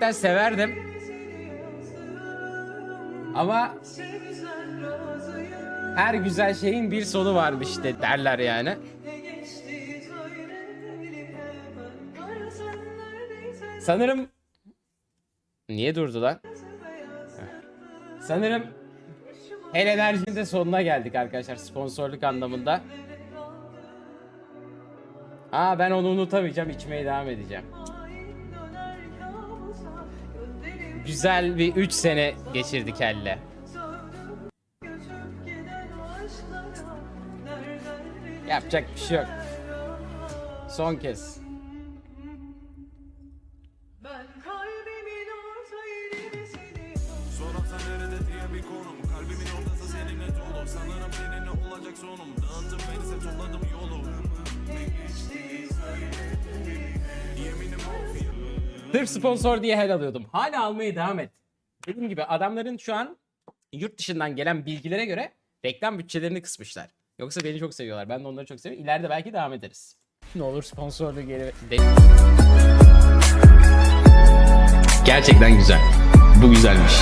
Ben severdim. Ama her güzel şeyin bir sonu varmış de derler yani. Sanırım Niye durdu lan? Sanırım El Enerji'nin de sonuna geldik arkadaşlar sponsorluk anlamında. Aa ben onu unutamayacağım içmeye devam edeceğim. Güzel bir 3 sene geçirdik elle. Yapacak bir şey yok. Son kez. Sanırım seninle olacak sonum Dağıttım beni sen topladım Sırf sponsor diye hel alıyordum. Hala almaya devam et. Dediğim gibi adamların şu an yurt dışından gelen bilgilere göre reklam bütçelerini kısmışlar. Yoksa beni çok seviyorlar. Ben de onları çok seviyorum. İleride belki devam ederiz. Ne olur sponsorluğu geri... De- Gerçekten güzel. Bu güzelmiş.